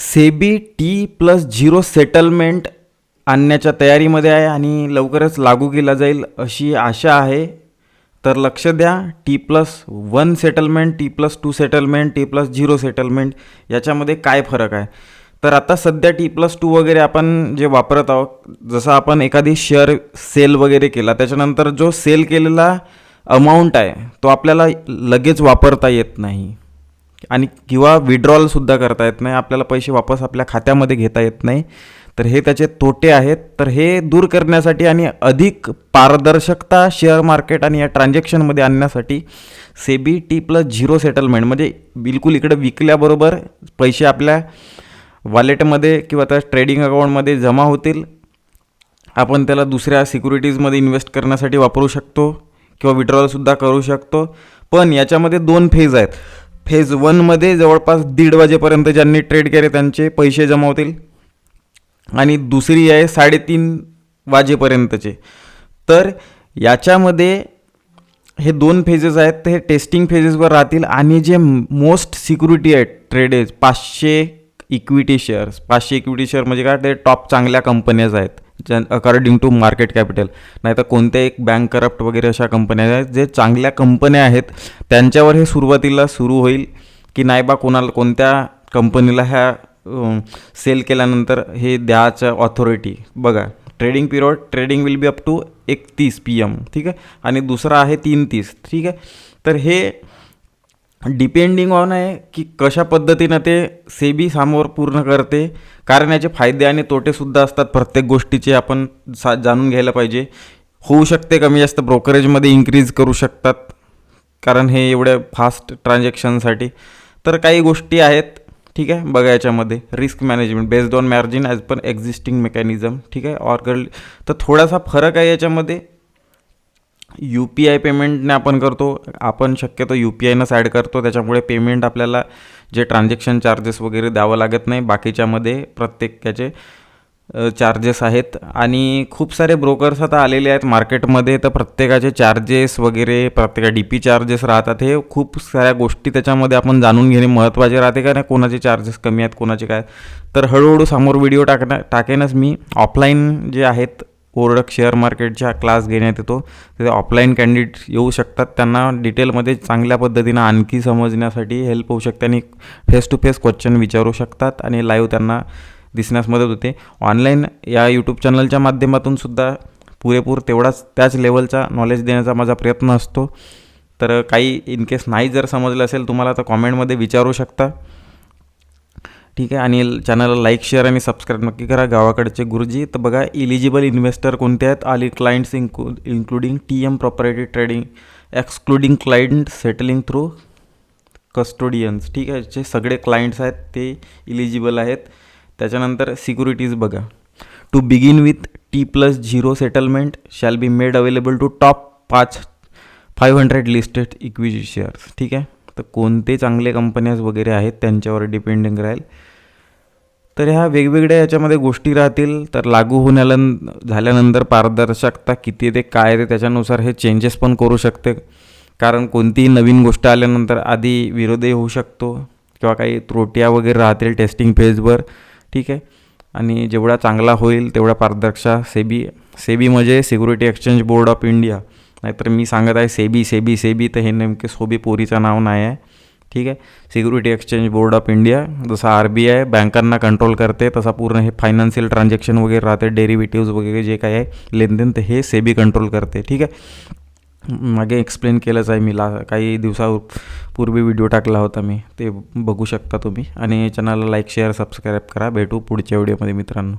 SEBI T plus zero settlement आणण्याच्या तयारीमध्ये आहे आणि लवकरच लागू केला जाईल अशी आशा आहे. तर लक्ष द्या T plus one settlement T plus two settlement T plus zero settlement याच्यामध्ये काय फरक आहे? तर आता सध्या टी प्लस टू वगैरे आपण जे वापरत आहोत जसं आपण एखादी शेअर सेल वगैरे केला त्याच्यानंतर जो सेल केलेला अमाऊंट आहे तो आपल्याला लगेच वापरता येत नाही. आणि किंवा विड्रॉलसुद्धा करता येत नाही. आपल्याला पैसे वापस आपल्या खात्यामध्ये घेता येत नाही. तर हे त्याचे तोटे आहेत. तर हे दूर करण्यासाठी आणि अधिक पारदर्शकता शेअर मार्केट आणि या ट्रान्झॅक्शनमध्ये आणण्यासाठी SEBI T plus zero settlement म्हणजे बिलकुल इकडे विकल्याबरोबर पैसे आपल्या वॉलेटमध्ये किंवा त्या ट्रेडिंग अकाउंटमध्ये जमा होतील. आपण त्याला दुसऱ्या सिक्युरिटीजमध्ये इन्व्हेस्ट करण्यासाठी वापरू शकतो किंवा विड्रॉलसुद्धा करू शकतो. पण याच्यामध्ये दोन फेज आहेत. फेज वनमध्ये जवळपास दीड वाजेपर्यंत ज्यांनी ट्रेड केले त्यांचे पैसे जमा होतील. आणि दुसरी आहे साडेतीन वाजेपर्यंतचे. तर याच्यामध्ये हे दोन फेजेस आहेत. ते हे टेस्टिंग फेजेसवर राहतील. आणि जे मोस्ट सिक्युरिटी आहेत ट्रेडेज पाचशे इक्विटी शेअर्स पाचशे इक्विटी शेअर म्हणजे काय? ते टॉप चांगल्या कंपन्याज आहेत. ज्या अकॉर्डिंग टू मार्केट कॅपिटल नाही तर कोणत्या एक बँक करप्ट वगैरे अशा कंपन्या आहेत जे चांगल्या कंपन्या आहेत त्यांच्यावर हे सुरुवातीला सुरू होईल की नाही बा कोणाला कोणत्या कंपनीला ह्या सेल केल्यानंतर हे द्याचं ऑथॉरिटी बघा trading period trading will be up to एकतीस पी एम ठीक आहे? आणि दुसरा आहे तीन तीस ठीक आहे? तर हे डिपेंडिंग ऑन आहे की कशा पद्धतीनं ते सेबी समोर पूर्ण करते. कारण याचे फायदे आणि तोटेसुद्धा असतात प्रत्येक गोष्टीचे आपण सा जाणून घ्यायला पाहिजे. होऊ शकते कमी जास्त ब्रोकरेजमध्ये इन्क्रीज करू शकतात. कारण हे एवढ्या फास्ट ट्रान्झॅक्शनसाठी तर काही गोष्टी आहेत ठीक आहे बघा याच्यामध्ये. Risk management based on margin as per existing mechanism ठीक आहे ऑर्गल तर थोडासा फरक आहे याच्यामध्ये. यू पी आय पेमेंटने आपण करतो. आपण शक्यतो यू पी आयनंच ॲड करतो. त्याच्यामुळे पेमेंट आपल्याला जे ट्रान्झॅक्शन चार्जेस वगैरे द्यावं लागत नाही. बाकीच्यामध्ये प्रत्येकाचे चार्जेस आहेत. आणि खूप सारे ब्रोकर्स आता आलेले आहेत मार्केटमध्ये तर प्रत्येकाचे चार्जेस वगैरे प्रत्येका डी पी चार्जेस राहतात. हे खूप साऱ्या गोष्टी त्याच्यामध्ये आपण जाणून घेणे महत्त्वाचे राहते. का नाही कोणाचे चार्जेस कमी आहेत कोणाचे काय तर हळूहळू समोर व्हिडिओ टाकण्या टाकेनच मी. ऑफलाईन जे आहेत ओरडक शेअर मार्केटच्या क्लास घेण्यात येतो. तिथे ऑफलाईन कॅन्डिडेट येऊ शकतात. त्यांना डिटेलमध्ये चांगल्या पद्धतीनं आणखी समजण्यासाठी हेल्प होऊ शकते आणि फेस टू फेस क्वेश्चन विचारू शकतात आणि लाईव्ह त्यांना दिसण्यास मदत होते. ऑनलाईन या यूट्यूब चॅनलच्या माध्यमातून सुद्धा पुरेपूर तेवढाच त्याच लेवलचा नॉलेज देण्याचा माझा प्रयत्न असतो. तर काही इन केस नाही जर समजलं असेल तुम्हाला तर कॉमेंटमध्ये विचारू शकता. ठीक आहे. आणि चॅनलला लाईक शेअर आणि सबस्क्राईब नक्की करा. गावाकडचे गुरुजी तर बघा इलिजिबल इन्व्हेस्टर कोणते आहेत? आली clients इन्क्लू including T M property trading excluding client settling through custodians ठीक आहे. जे सगळे क्लायंट्स आहेत ते इलिजिबल आहेत. त्याच्यानंतर सिक्युरिटीज बघा. To begin with T plus zero settlement shall be made available to top पाच five hundred listed equity shares ठीक आहे. तर कोणते चांगले कंपन्याज वगैरे आहेत त्यांच्यावर डिपेंडिंग राहील. तर ह्या वेगवेगळ्या याच्यामध्ये गोष्टी राहतील. तर लागू होण्याला झाल्यानंतर पारदर्शकता किती ते काय ते त्याच्यानुसार हे चेंजेस पण करू शकते. कारण कोणतीही नवीन गोष्ट आल्यानंतर आधी विरोधही होऊ शकतो किंवा काही त्रुट्या वगैरे राहतील टेस्टिंग फेजवर ठीक आहे? आणि जेवढा चांगला होईल तेवढा पारदर्शक सेबी सेबी म्हणजे security exchange board of India नाहीतर मी सांगत आहे सेबी सेबी सेबी तर हे नेमके सोबी पोरीचं नाव नाही आहे. ठीक आहे? Security exchange board of India जसं आर बी आय बँकांना कंट्रोल करते तसा पूर्ण हे फायनान्शियल ट्रान्झॅक्शन वगैरे राहते डेरिव्हेटिव्ज वगैरे जे काय आहे लेनदेन तर हे सेबी कंट्रोल करते ठीक आहे? मागे एक्सप्लेन केलंच आहे मी ला काही दिवसापूर्वी व्हिडिओ टाकला होता मी ते बघू शकता तुम्ही. आणि चॅनलला लाईक शेअर सबस्क्राईब करा. भेटू पुढच्या व्हिडिओमध्ये मित्रांनो.